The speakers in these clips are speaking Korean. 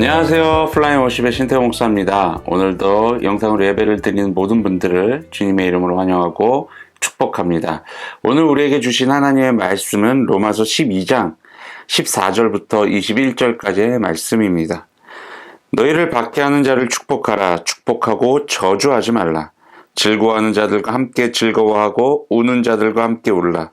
안녕하세요. 플라잉 워십의 신태호 목사입니다. 오늘도 영상으로 예배를 드리는 모든 분들을 주님의 이름으로 환영하고 축복합니다. 오늘 우리에게 주신 하나님의 말씀은 로마서 12장 14절부터 21절까지의 말씀입니다. 너희를 박해하는 자를 축복하라. 축복하고 저주하지 말라. 즐거워하는 자들과 함께 즐거워하고 우는 자들과 함께 울라.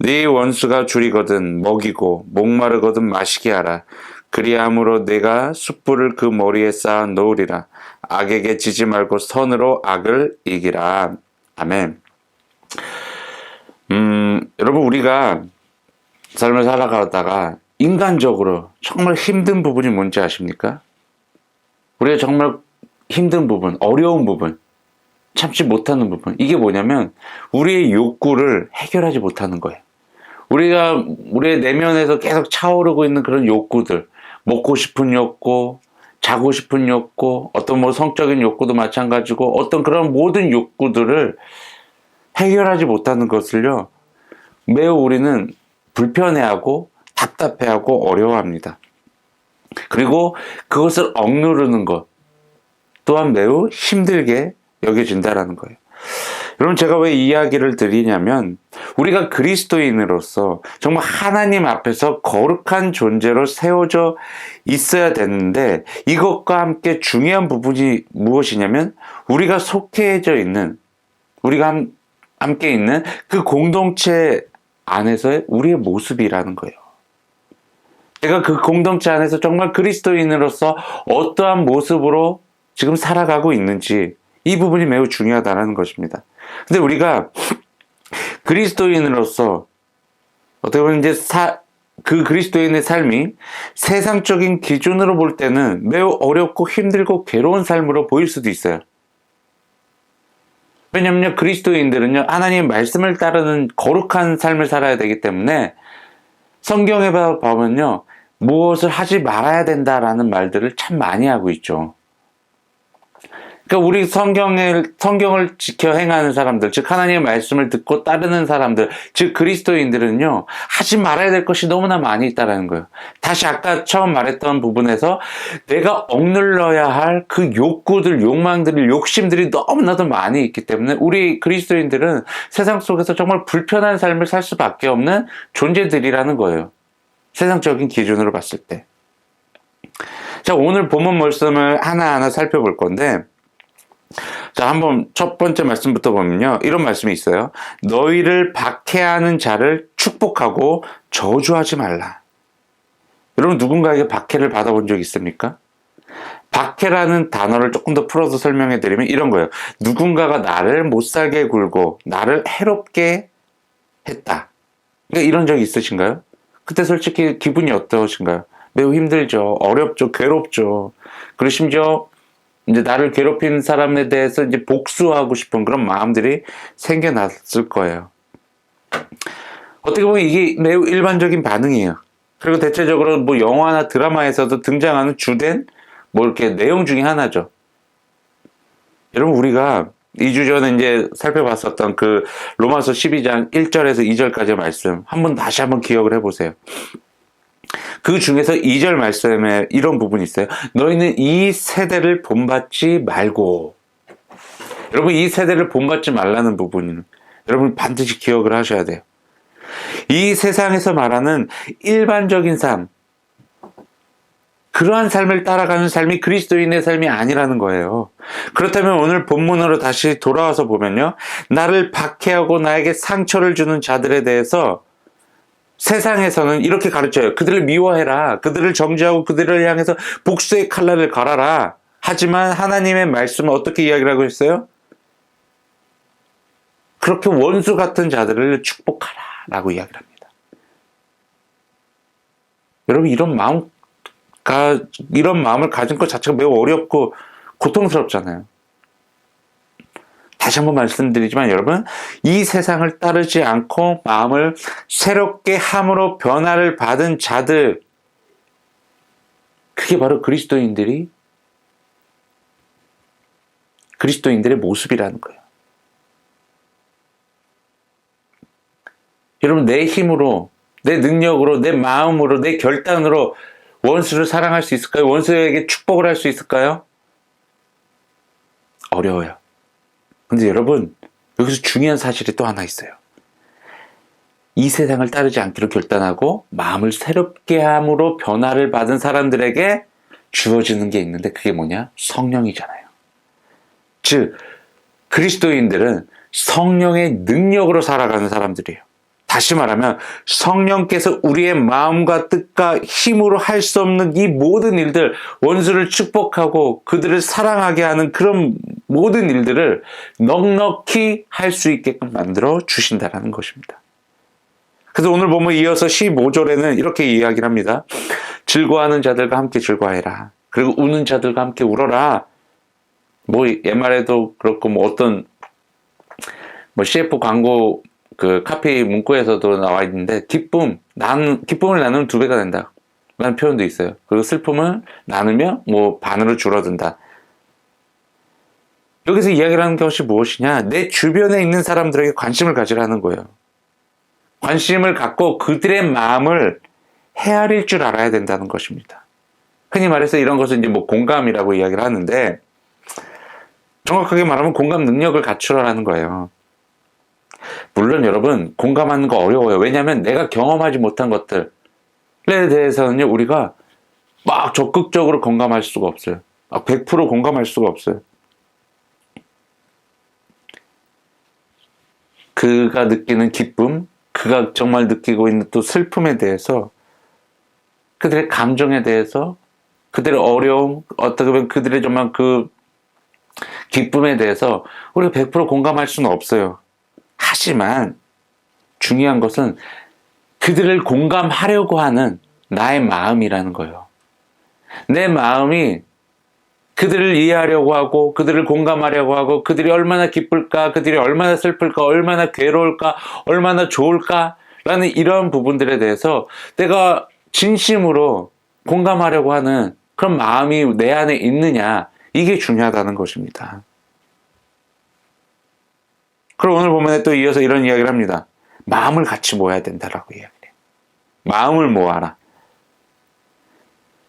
네 원수가 줄이거든 먹이고 목마르거든 마시게 하라. 그리함으로 내가 숯불을 그 머리에 쌓아 놓으리라. 악에게 지지 말고 선으로 악을 이기라. 아멘. 음, 여러분 우리가 삶을 살아가다가 인간적으로 정말 힘든 부분이 뭔지 아십니까? 우리가 정말 힘든 부분, 어려운 부분, 참지 못하는 부분. 이게 뭐냐면 우리의 욕구를 해결하지 못하는 거예요. 우리가 우리의 내면에서 계속 차오르고 있는 그런 욕구들, 먹고 싶은 욕구, 자고 싶은 욕구, 어떤 뭐 성적인 욕구도 마찬가지고 어떤 그런 모든 욕구들을 해결하지 못하는 것을요, 매우 우리는 불편해하고 답답해하고 어려워합니다. 그리고 그것을 억누르는 것 또한 매우 힘들게 여겨진다라는 거예요. 여러분 제가 왜 이야기를 드리냐면 우리가 그리스도인으로서 정말 하나님 앞에서 거룩한 존재로 세워져 있어야 되는데 이것과 함께 중요한 부분이 무엇이냐면 우리가 속해져 있는 우리가 함께 있는 그 공동체 안에서의 우리의 모습이라는 거예요. 제가 그 공동체 안에서 정말 그리스도인으로서 어떠한 모습으로 지금 살아가고 있는지 이 부분이 매우 중요하다는 것입니다. 근데 우리가 그리스도인으로서 어떻게 보면 이제 사, 그 그리스도인의 삶이 세상적인 기준으로 볼 때는 매우 어렵고 힘들고 괴로운 삶으로 보일 수도 있어요. 왜냐면요, 그리스도인들은요, 하나님의 말씀을 따르는 거룩한 삶을 살아야 되기 때문에 성경에 보면요, 무엇을 하지 말아야 된다라는 말들을 참 많이 하고 있죠. 그러니까 우리 성경을 성경을 지켜 행하는 사람들, 즉 하나님의 말씀을 듣고 따르는 사람들, 즉 그리스도인들은요 하지 말아야 될 것이 너무나 많이 있다라는 거예요. 다시 아까 처음 말했던 부분에서 내가 억눌러야 할 그 욕구들, 욕망들, 욕심들이 너무나도 많이 있기 때문에 우리 그리스도인들은 세상 속에서 정말 불편한 삶을 살 수밖에 없는 존재들이라는 거예요. 세상적인 기준으로 봤을 때. 자, 오늘 본문 말씀을 하나하나 살펴볼 건데, 자, 한번 첫 번째 말씀부터 보면요. 이런 말씀이 있어요. 너희를 박해하는 자를 축복하고 저주하지 말라. 여러분 누군가에게 박해를 받아본 적 있습니까? 박해라는 단어를 조금 더 풀어서 설명해 드리면 이런 거예요. 누군가가 나를 못 살게 굴고 나를 해롭게 했다. 그러니까 이런 적 있으신가요? 그때 솔직히 기분이 어떠신가요? 매우 힘들죠. 어렵죠. 괴롭죠. 그리고 심지어 이제 나를 괴롭힌 사람에 대해서 이제 복수하고 싶은 그런 마음들이 생겨났을 거예요. 어떻게 보면 이게 매우 일반적인 반응이에요. 그리고 대체적으로 뭐 영화나 드라마에서도 등장하는 주된 뭐 이렇게 내용 중에 하나죠. 여러분 우리가 2주 전에 이제 살펴봤었던 그 로마서 12장 1절에서 2절까지의 말씀 한번 다시 한번 기억을 해보세요. 그 중에서 2절 말씀에 이런 부분이 있어요. 너희는 이 세대를 본받지 말고. 여러분, 이 세대를 본받지 말라는 부분은 여러분 반드시 기억을 하셔야 돼요. 이 세상에서 말하는 일반적인 삶, 그러한 삶을 따라가는 삶이 그리스도인의 삶이 아니라는 거예요. 그렇다면 오늘 본문으로 다시 돌아와서 보면요. 나를 박해하고 나에게 상처를 주는 자들에 대해서 세상에서는 이렇게 가르쳐요. 그들을 미워해라. 그들을 정죄하고 그들을 향해서 복수의 칼날을 갈아라. 하지만 하나님의 말씀은 어떻게 이야기를 하고 있어요? 그렇게 원수 같은 자들을 축복하라. 라고 이야기를 합니다. 여러분, 이런 마음 가, 이런 마음을 가진 것 자체가 매우 어렵고 고통스럽잖아요. 다시 한번 말씀드리지만 여러분, 이 세상을 따르지 않고 마음을 새롭게 함으로 변화를 받은 자들, 그게 바로 그리스도인들이, 그리스도인들의 모습이라는 거예요. 여러분, 내 힘으로, 내 능력으로, 내 마음으로, 내 결단으로 원수를 사랑할 수 있을까요? 원수에게 축복을 할 수 있을까요? 어려워요. 근데 여러분, 여기서 중요한 사실이 또 하나 있어요. 이 세상을 따르지 않기로 결단하고 마음을 새롭게 함으로 변화를 받은 사람들에게 주어지는 게 있는데 그게 뭐냐? 성령이잖아요. 즉, 그리스도인들은 성령의 능력으로 살아가는 사람들이에요. 다시 말하면 성령께서 우리의 마음과 뜻과 힘으로 할 수 없는 이 모든 일들, 원수를 축복하고 그들을 사랑하게 하는 그런 모든 일들을 넉넉히 할 수 있게끔 만들어 주신다라는 것입니다. 그래서 오늘 보면 이어서 15절에는 이렇게 이야기를 합니다. 즐거워하는 자들과 함께 즐거워해라. 그리고 우는 자들과 함께 울어라. 뭐 옛말에도 그렇고 뭐 어떤 뭐 CF 광고 그 카피 문구에서도 나와 있는데 기쁨 난 기쁨을 나누면 두 배가 된다. 라는 표현도 있어요. 그리고 슬픔을 나누면 뭐 반으로 줄어든다. 여기서 이야기를 하는 것이 무엇이냐? 내 주변에 있는 사람들에게 관심을 가지라는 거예요. 관심을 갖고 그들의 마음을 헤아릴 줄 알아야 된다는 것입니다. 흔히 말해서 이런 것은 이제 뭐 공감이라고 이야기를 하는데 정확하게 말하면 공감 능력을 갖추라는 거예요. 물론 여러분 공감하는 거 어려워요. 왜냐하면 내가 경험하지 못한 것들에 대해서는요 우리가 막 적극적으로 공감할 수가 없어요. 100% 공감할 수가 없어요. 그가 느끼는 기쁨, 그가 정말 느끼고 있는 또 슬픔에 대해서 그들의 감정에 대해서 그들의 어려움, 어떻게 보면 그들의 정말 그 기쁨에 대해서 우리가 100% 공감할 수는 없어요. 하지만 중요한 것은 그들을 공감하려고 하는 나의 마음이라는 거예요. 내 마음이 그들을 이해하려고 하고 그들을 공감하려고 하고 그들이 얼마나 기쁠까 그들이 얼마나 슬플까 얼마나 괴로울까 얼마나 좋을까 라는 이런 부분들에 대해서 내가 진심으로 공감하려고 하는 그런 마음이 내 안에 있느냐 이게 중요하다는 것입니다. 그리고 오늘 보면 또 이어서 이런 이야기를 합니다. 마음을 같이 모아야 된다라고 이야기해요. 마음을 모아라.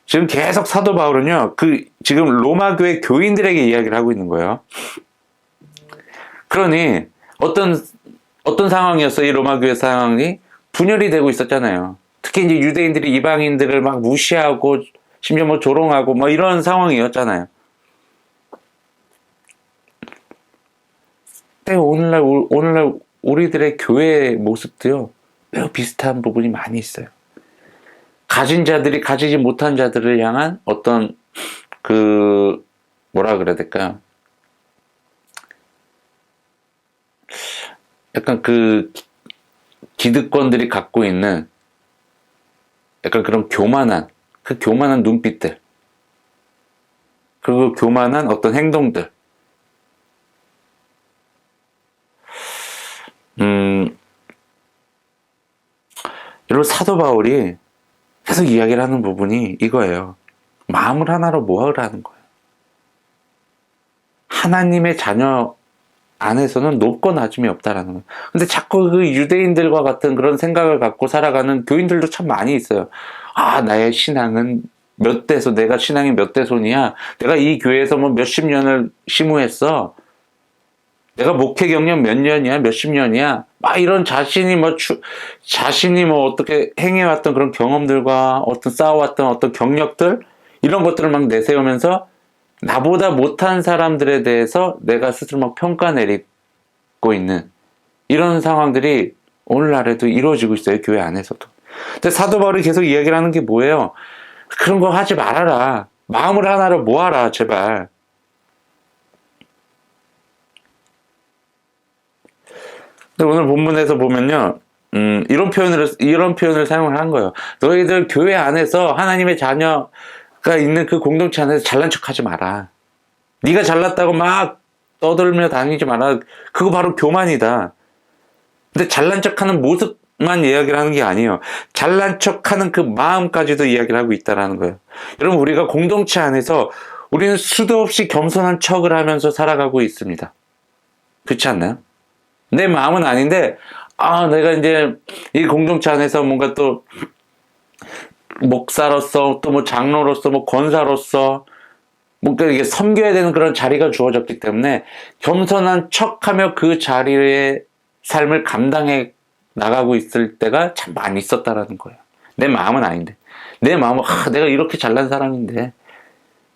지금 계속 사도 바울은요, 그, 지금 로마 교회 교인들에게 이야기를 하고 있는 거예요. 그러니, 어떤, 어떤 상황이었어, 이 로마 교회 상황이? 분열이 되고 있었잖아요. 특히 이제 유대인들이 이방인들을 막 무시하고, 심지어 뭐 조롱하고, 뭐 이런 상황이었잖아요. 근데 오늘날, 오늘날 우리들의 교회 모습도요, 매우 비슷한 부분이 많이 있어요. 가진 자들이 가지지 못한 자들을 향한 어떤 그 뭐라 그래야 될까요? 약간 그 기득권들이 갖고 있는 약간 그런 교만한 그 교만한 눈빛들 그리고 교만한 어떤 행동들 음 여러분 사도 바울이 계속 이야기를 하는 부분이 이거예요. 마음을 하나로 모으라는 거예요. 하나님의 자녀 안에서는 높고 낮음이 없다라는 거예요. 근데 자꾸 그 유대인들과 같은 그런 생각을 갖고 살아가는 교인들도 참 많이 있어요. 아, 나의 신앙은 몇 대소, 내가 신앙이 몇 대손이야. 내가 이 교회에서 뭐 몇십 년을 심우했어. 내가 목회 경력 몇 년이야, 몇십 년이야. 막 이런 자신이 뭐 추, 자신이 뭐 어떻게 행해왔던 그런 경험들과 어떤 쌓아왔던 어떤 경력들 이런 것들을 막 내세우면서 나보다 못한 사람들에 대해서 내가 스스로 막 평가 내리고 있는 이런 상황들이 오늘날에도 이루어지고 있어요 교회 안에서도. 근데 사도 바울이 계속 이야기를 하는 게 뭐예요? 그런 거 하지 말아라. 마음을 하나로 모아라 제발. 오늘 본문에서 보면요. 음, 이런 표현을, 이런 표현을 사용을 한 거예요. 너희들 교회 안에서 하나님의 자녀, 있는 그 공동체 안에서 잘난 척 하지 마라. 네가 잘났다고 막 떠들며 다니지 마라. 그거 바로 교만이다. 근데 잘난 척 하는 모습만 이야기를 하는 게 아니에요. 잘난 척 하는 그 마음까지도 이야기를 하고 있다라는 거예요. 여러분 우리가 공동체 안에서 우리는 수도 없이 겸손한 척을 하면서 살아가고 있습니다. 그렇지 않나요? 내 마음은 아닌데 아 내가 이제 이 공동체 안에서 뭔가 또 목사로서 또 뭐 장로로서 뭐 권사로서 뭔가 이게 섬겨야 되는 그런 자리가 주어졌기 때문에 겸손한 척하며 그 자리의 삶을 감당해 나가고 있을 때가 참 많이 있었다라는 거예요. 내 마음은 아닌데. 내 마음은, 아, 내가 이렇게 잘난 사람인데.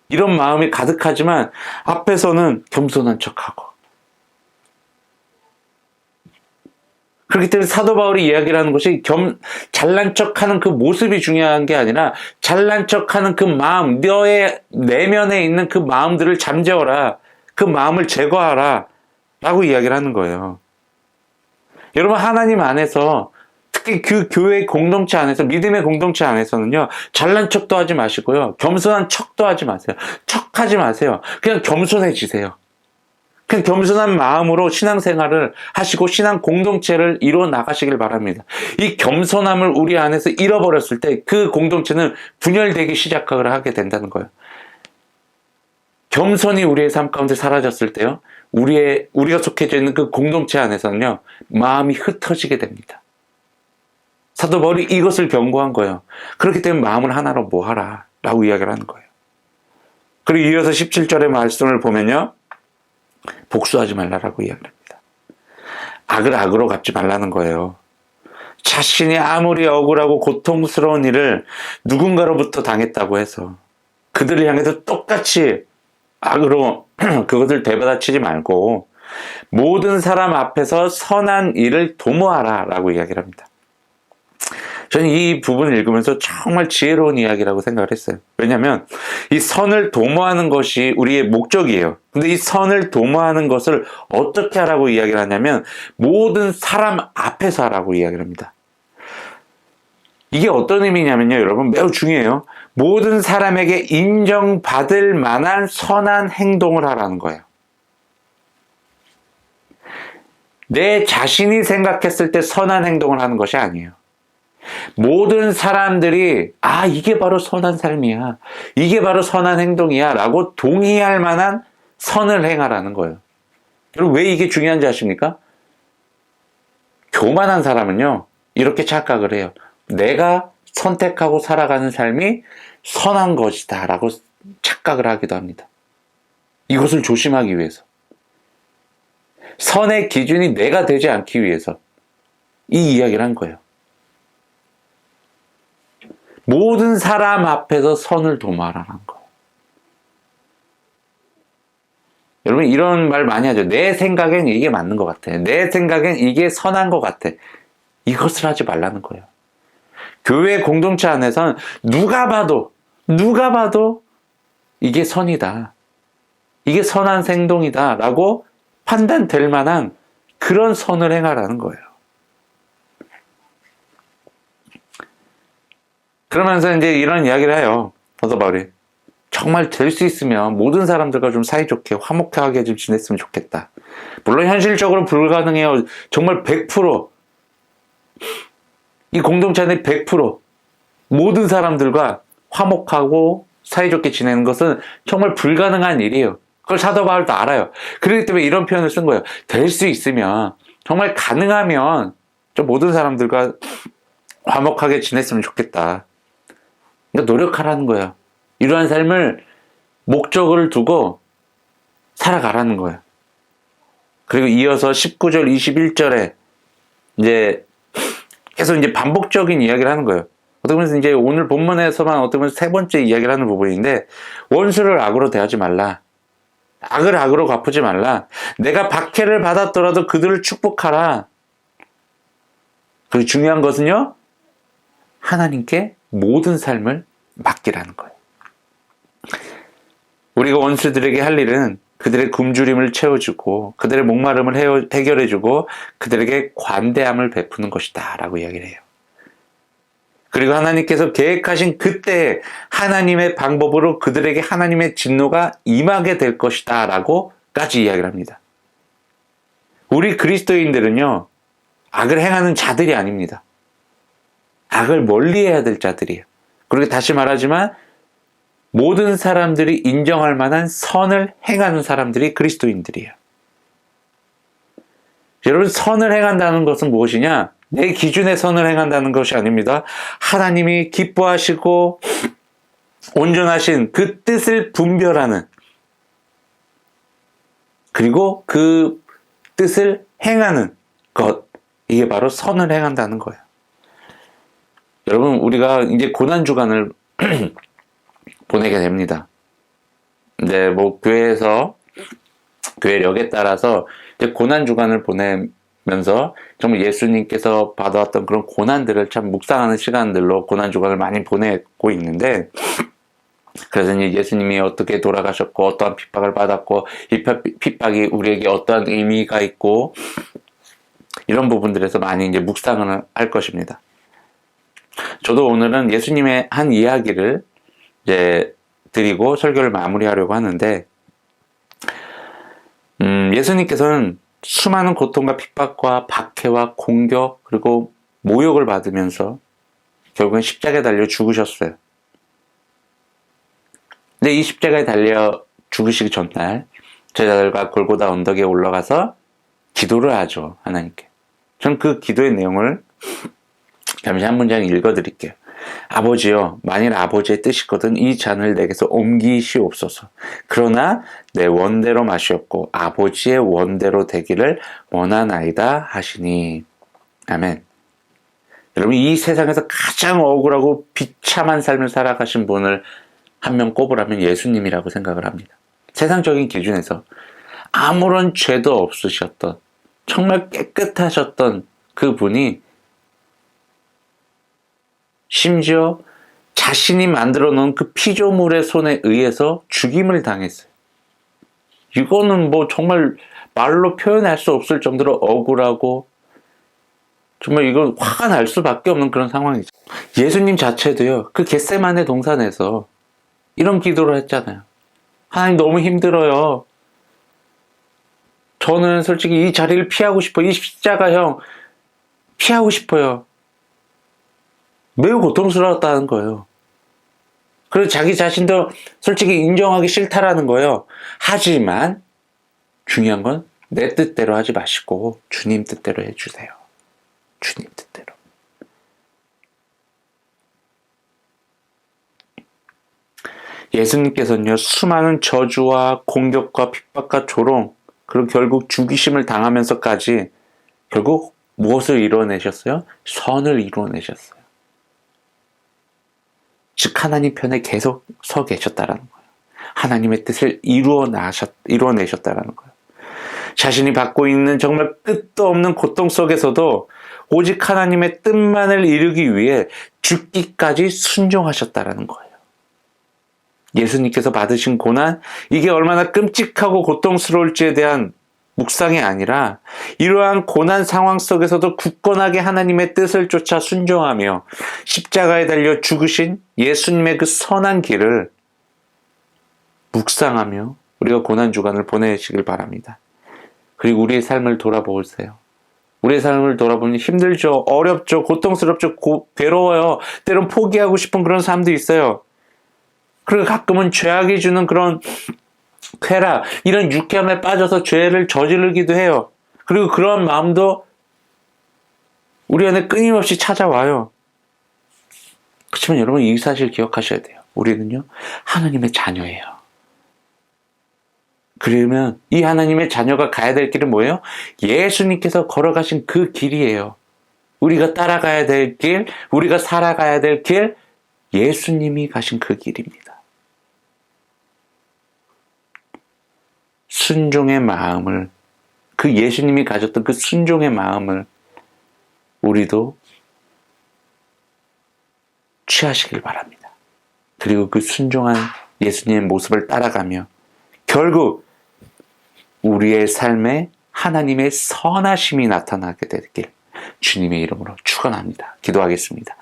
이런 마음이 가득하지만 앞에서는 겸손한 척하고. 그렇기 때문에 사도 바울이 이야기를 하는 것이 겸, 잘난 척 하는 그 모습이 중요한 게 아니라 잘난 척 하는 그 마음, 너의 내면에 있는 그 마음들을 잠재워라. 그 마음을 제거하라. 라고 이야기를 하는 거예요. 여러분, 하나님 안에서 특히 그 교회 공동체 안에서, 믿음의 공동체 안에서는요, 잘난 척도 하지 마시고요, 겸손한 척도 하지 마세요. 척하지 마세요. 그냥 겸손해지세요. 그 겸손한 마음으로 신앙생활을 하시고 신앙 공동체를 이루어 나가시길 바랍니다. 이 겸손함을 우리 안에서 잃어버렸을 때 그 공동체는 분열되기 시작을 하게 된다는 거예요. 겸손이 우리의 삶 가운데 사라졌을 때요. 우리의 우리가 속해져 있는 그 공동체 안에서는요. 마음이 흩어지게 됩니다. 사도 바울이 이것을 경고한 거예요. 그렇기 때문에 마음을 하나로 모아라 라고 이야기를 하는 거예요. 그리고 이어서 17절의 말씀을 보면요. 복수하지 말라라고 이야기합니다. 악을 악으로 갚지 말라는 거예요. 자신이 아무리 억울하고 고통스러운 일을 누군가로부터 당했다고 해서 그들을 향해서 똑같이 악으로 그것을 되받아치지 말고 모든 사람 앞에서 선한 일을 도모하라 라고 이야기를 합니다. 저는 이 부분을 읽으면서 정말 지혜로운 이야기라고 생각을 했어요. 왜냐하면 이 선을 도모하는 것이 우리의 목적이에요. 근데 이 선을 도모하는 것을 어떻게 하라고 이야기를 하냐면 모든 사람 앞에서 하라고 이야기를 합니다. 이게 어떤 의미냐면요, 여러분 매우 중요해요. 모든 사람에게 인정받을 만한 선한 행동을 하라는 거예요. 내 자신이 생각했을 때 선한 행동을 하는 것이 아니에요. 모든 사람들이 아 이게 바로 선한 삶이야. 이게 바로 선한 행동이야. 라고 동의할 만한 선을 행하라는 거예요. 여러분 왜 이게 중요한지 아십니까? 교만한 사람은요 이렇게 착각을 해요. 내가 선택하고 살아가는 삶이 선한 것이다 라고 착각을 하기도 합니다. 이것을 조심하기 위해서. 선의 기준이 내가 되지 않기 위해서 이 이야기를 한 거예요 모든 사람 앞에서 선을 도말하는 거예요. 여러분 이런 말 많이 하죠. 내 생각엔 이게 맞는 것 같아. 내 생각엔 이게 선한 것 같아. 이것을 하지 말라는 거예요. 교회 공동체 안에서는 누가 봐도 누가 봐도 이게 선이다. 이게 선한 행동이다. 라고 판단될 만한 그런 선을 행하라는 거예요. 그러면서 이제 이런 이야기를 해요. 사도 바울이. 정말 될 수 있으면 모든 사람들과 좀 사이좋게 화목하게 좀 지냈으면 좋겠다. 물론 현실적으로 불가능해요. 정말 100%. 이 공동체 안에 100% 모든 사람들과 화목하고 사이좋게 지내는 것은 정말 불가능한 일이에요. 그걸 사도 바울도 알아요. 그렇기 때문에 이런 표현을 쓴 거예요. 될 수 있으면 정말 가능하면 좀 모든 사람들과 화목하게 지냈으면 좋겠다. 그러니까 노력하라는 거예요. 이러한 삶을 목적을 두고 살아가라는 거예요. 그리고 이어서 19절, 21절에 이제 계속 이제 반복적인 이야기를 하는 거예요. 어떻게 보면 이제 오늘 본문에서만 어떻게 보면 세 번째 이야기를 하는 부분인데 원수를 악으로 대하지 말라. 악을 악으로 갚지 말라. 내가 박해를 받았더라도 그들을 축복하라. 그리고 중요한 것은요. 하나님께 모든 삶을 맡기라는 거예요. 우리가 원수들에게 할 일은 그들의 굶주림을 채워주고 그들의 목마름을 해결해주고 그들에게 관대함을 베푸는 것이다 라고 이야기를 해요. 그리고 하나님께서 계획하신 그때 하나님의 방법으로 그들에게 하나님의 진노가 임하게 될 것이다 라고까지 이야기를 합니다. 우리 그리스도인들은요, 악을 행하는 자들이 아닙니다. 악을 멀리 해야 될 자들이에요. 그리고 다시 말하지만 모든 사람들이 인정할 만한 선을 행하는 사람들이 그리스도인들이에요. 여러분, 선을 행한다는 것은 무엇이냐? 내 기준의 선을 행한다는 것이 아닙니다. 하나님이 기뻐하시고 온전하신 그 뜻을 분별하는 그리고 그 뜻을 행하는 것. 이게 바로 선을 행한다는 거예요. 여러분, 우리가 이제 고난주간을 보내게 됩니다. 이제 뭐 교회에서 교회력에 따라서 이제 고난 주간을 보내면서 정말 예수님께서 받아왔던 그런 고난들을 참 묵상하는 시간들로 고난 주간을 많이 보내고 있는데 그래서 이제 예수님이 어떻게 돌아가셨고 어떠한 핍박을 받았고 이 핍박이 우리에게 어떠한 의미가 있고 이런 부분들에서 많이 이제 묵상을 할 것입니다. 저도 오늘은 예수님의 한 이야기를 이제 드리고 설교를 마무리하려고 하는데, 음, 예수님께서는 수많은 고통과 핍박과 박해와 공격 그리고 모욕을 받으면서 결국엔 십자가에 달려 죽으셨어요. 근데 이 십자가에 달려 죽으시기 전날 제자들과 골고다 언덕에 올라가서 기도를 하죠 하나님께. 전 그 기도의 내용을 잠시 한 문장 읽어드릴게요. 아버지여, 만일 아버지의 뜻이거든 이 잔을 내게서 옮기시옵소서. 그러나 내 원대로 마시옵고 아버지의 원대로 되기를 원하나이다 하시니. 아멘. 여러분, 이 세상에서 가장 억울하고 비참한 삶을 살아가신 분을 한 명 꼽으라면 예수님이라고 생각을 합니다. 세상적인 기준에서 아무런 죄도 없으셨던, 정말 깨끗하셨던 그 분이 심지어 자신이 만들어 놓은 그 피조물의 손에 의해서 죽임을 당했어요. 이거는 뭐 정말 말로 표현할 수 없을 정도로 억울하고 정말 이건 화가 날 수밖에 없는 그런 상황이죠. 예수님 자체도요, 그 겟세만의 동산에서 이런 기도를 했잖아요. 하나님 너무 힘들어요. 저는 솔직히 이 자리를 피하고 싶어요. 이 십자가형 피하고 싶어요. 매우 고통스러웠다는 거예요. 그리고 자기 자신도 솔직히 인정하기 싫다라는 거예요. 하지만 중요한 건 내 뜻대로 하지 마시고 주님 뜻대로 해주세요. 주님 뜻대로. 예수님께서는요, 수많은 저주와 공격과 핍박과 조롱, 그리고 결국 죽이심을 당하면서까지 결국 무엇을 이루어내셨어요? 선을 이루어내셨어요. 즉 하나님 편에 계속 서 계셨다라는 거예요. 하나님의 뜻을 이루어 나셨 이루어내셨다라는 거예요. 자신이 받고 있는 정말 끝도 없는 고통 속에서도 오직 하나님의 뜻만을 이루기 위해 죽기까지 순종하셨다라는 거예요. 예수님께서 받으신 고난, 이게 얼마나 끔찍하고 고통스러울지에 대한 묵상이 아니라 이러한 고난 상황 속에서도 굳건하게 하나님의 뜻을 쫓아 순종하며 십자가에 달려 죽으신 예수님의 그 선한 길을 묵상하며 우리가 고난 주간을 보내시길 바랍니다. 그리고 우리의 삶을 돌아보세요. 우리의 삶을 돌아보니 힘들죠, 어렵죠, 고통스럽죠, 고, 괴로워요. 때론 포기하고 싶은 그런 삶도 있어요. 그리고 가끔은 죄악이 주는 그런 쾌락, 이런 유쾌함에 빠져서 죄를 저지르기도 해요. 그리고 그런 마음도 우리 안에 끊임없이 찾아와요. 그렇지만 여러분 이 사실 기억하셔야 돼요. 우리는요, 하나님의 자녀예요. 그러면 이 하나님의 자녀가 가야 될 길은 뭐예요? 예수님께서 걸어가신 그 길이에요. 우리가 따라가야 될 길, 우리가 살아가야 될 길, 예수님이 가신 그 길입니다. 순종의 마음을 그 예수님이 가졌던 그 순종의 마음을 우리도 취하시길 바랍니다. 그리고 그 순종한 예수님의 모습을 따라가며 결국 우리의 삶에 하나님의 선하심이 나타나게 되길 주님의 이름으로 축원합니다. 기도하겠습니다.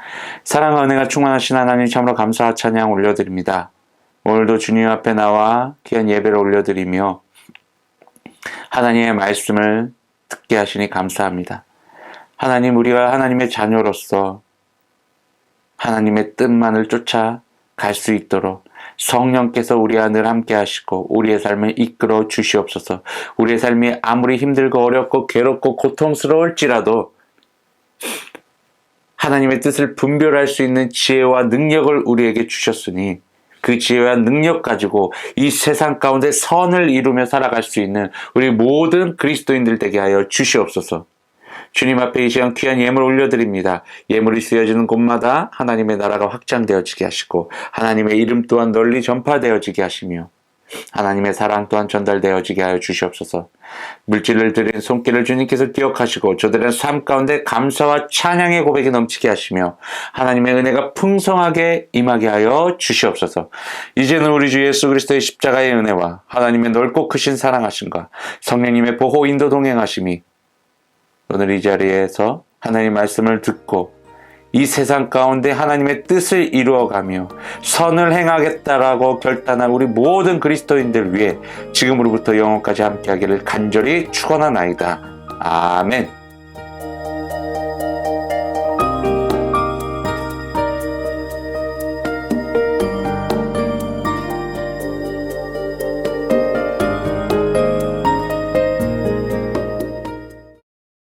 사랑과 은혜가 충만하신 하나님 참으로 감사와 찬양 올려드립니다. 오늘도 주님 앞에 나와 귀한 예배를 올려드리며 하나님의 말씀을 듣게 하시니 감사합니다. 하나님 우리가 하나님의 자녀로서 하나님의 뜻만을 쫓아 갈 수 있도록 성령께서 우리 안을 함께 하시고 우리의 삶을 이끌어 주시옵소서. 우리의 삶이 아무리 힘들고 어렵고 괴롭고 고통스러울지라도 하나님의 뜻을 분별할 수 있는 지혜와 능력을 우리에게 주셨으니 그 지혜와 능력 가지고 이 세상 가운데 선을 이루며 살아갈 수 있는 우리 모든 그리스도인들 되게 하여 주시옵소서. 주님 앞에 이 시간 귀한 예물 올려드립니다. 예물이 쓰여지는 곳마다 하나님의 나라가 확장되어지게 하시고 하나님의 이름 또한 널리 전파되어지게 하시며 하나님의 사랑 또한 전달되어지게 하여 주시옵소서. 물질을 드린 손길을 주님께서 기억하시고 저들의 삶 가운데 감사와 찬양의 고백이 넘치게 하시며 하나님의 은혜가 풍성하게 임하게 하여 주시옵소서. 이제는 우리 주 예수 그리스도의 십자가의 은혜와 하나님의 넓고 크신 사랑하심과 성령님의 보호 인도 동행하심이 오늘 이 자리에서 하나님 말씀을 듣고 이 세상 가운데 하나님의 뜻을 이루어가며 선을 행하겠다라고 결단한 우리 모든 그리스도인들 위해 지금으로부터 영원까지 함께하기를 간절히 축원하나이다. 아멘.